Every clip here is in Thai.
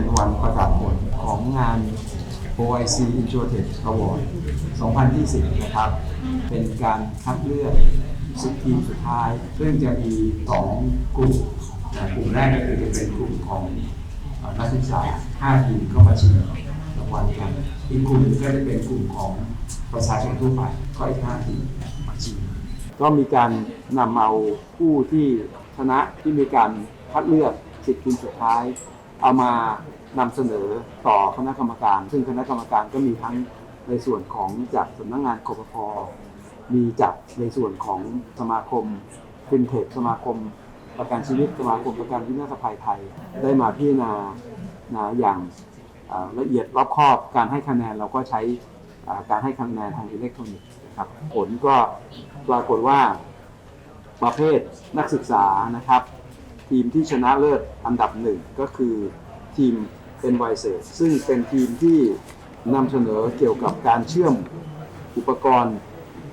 เป็นวันประกาศผลของงาน OIC Insurtech Award 2020 นะครับ เป็นการคัดเลือกสิบทีมสุดท้าย ซึ่งจะมีสองกลุ่มนะกลุ่มแรกก็คือจะเป็นกลุ่มของนักศึกษา 5 ทีมก็มาชิงรางวัลกัน อีกกลุ่มหนึ่งก็จะเป็นกลุ่มของประชาชนทั่วไปก็อีก 5 ทีมมาชิงก็มีการนำเอาผู้ที่ชนะที่มีการคัดเลือกสิบทีมสุดท้าย เอามานำเสนอต่อคณะกรรมการ ซึ่งคณะกรรมการก็มีทั้งในส่วนของจากสำนักงานกปพมีจากในส่วนของสมาคมฟินเทคสมาคม ประกันชีวิตสมาคมประกันวินาศภัยไทย ได้มาพิจารณาอย่างละเอียดรอบคอบการให้คะแนนเราก็ใช้การให้คะแนนทางอิเล็กทรอนิกส์นะครับผลก็ปรากฏว่าประเภทนักศึกษานะครับ ทีมที่ชนะเลิศอันดับหนึ่งก็คือทีมเป็นไวเซซึ่งเป็นทีมที่นำเสนอเกี่ยวกับการเชื่อมอุปกรณ์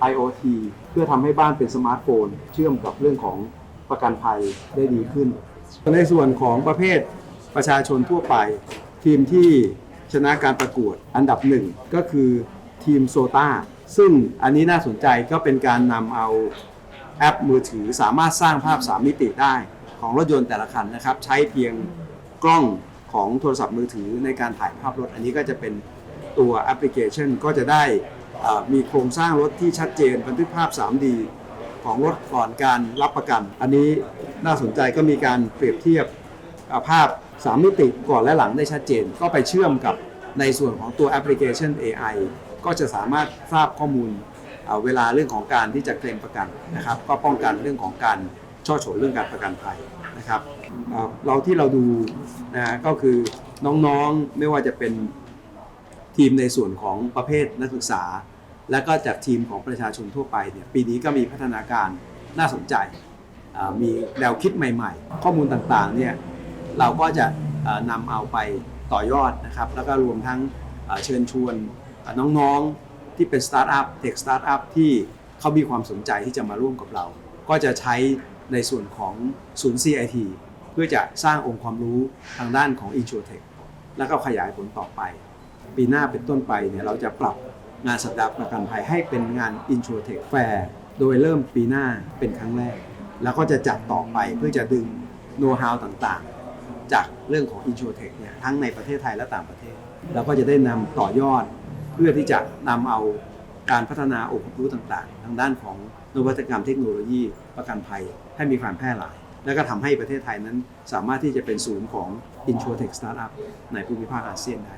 IoT เพื่อทำให้บ้านเป็นสมาร์ทโฟน เชื่อมกับเรื่องของประกันภัยได้ดีขึ้น ในส่วนของประเภทประชาชนทั่วไป ทีมที่ชนะการประกวดอันดับหนึ่งก็คือทีมโซตาซึ่งอันนี้น่าสนใจก็เป็นการนำเอาแอปมือถือสามารถสร้างภาพ 3 มิติได้ ของรถยนต์แต่ละคันนะครับ ใช้เพียงกล้องของโทรศัพท์มือถือในการถ่ายภาพรถ อันนี้ก็จะเป็นตัวแอปพลิเคชันก็จะได้มีโครงสร้างรถที่ชัดเจนบันทึกภาพ 3D ของรถก่อนการรับประกัน อันนี้น่าสนใจก็มีการเปรียบเทียบภาพ 3 มิติก่อนและหลังได้ชัดเจน ก็ไปเชื่อมกับในส่วนของตัวแอปพลิเคชัน AI ก็จะสามารถทราบข้อมูลเอ่อเวลาเรื่องของการที่จะเคลมประกันนะครับ ก็ป้องกันเรื่องของการ ช่อฉนเรื่องการประกันภัยนะครับเราที่เราดูนะก็คือน้องๆไม่ว่าจะเป็นทีมในส่วนของประเภทนักศึกษา และก็จากทีมของประชาชนทั่วไปเนี่ยปีนี้ก็มีพัฒนาการน่าสนใจ มีแนวคิดใหม่ๆ ข้อมูลต่างๆเนี่ยเราก็จะนำเอาไปต่อยอดนะครับ แล้วก็รวมทั้งเชิญชวนน้องๆที่เป็นสตาร์ทอัพเทคสตาร์ทอัพที่เขามีความสนใจที่จะมาร่วมกับเรา ก็จะใช้ ในส่วนของศูนย์ CIT เพื่อจะสร้างองค์ความรู้ทางด้านของ InsurTech แล้วก็ขยายผลต่อไป ปีหน้าเป็นต้นไปเนี่ยเราจะปรับงานสัปดาห์ประกันภัยให้เป็นงาน InsurTech Fair โดยเริ่มปีหน้าเป็นครั้งแรก แล้วก็จะจัดต่อไปเพื่อจะดึงโน้ตฮาวต่างๆ จากเรื่องของ InsurTech เนี่ยทั้งในประเทศไทยและต่างประเทศแล้วก็จะได้นำต่อยอดเพื่อที่จะนำเอา การพัฒนาองค์ความรู้ต่างๆ ทางด้านของนวัตกรรมเทคโนโลยีประกันภัยให้มีความแพร่หลาย และก็ทำให้ประเทศไทยนั้นสามารถที่จะเป็นศูนย์ของ InsurTech Startup ในภูมิภาคอาเซียนได้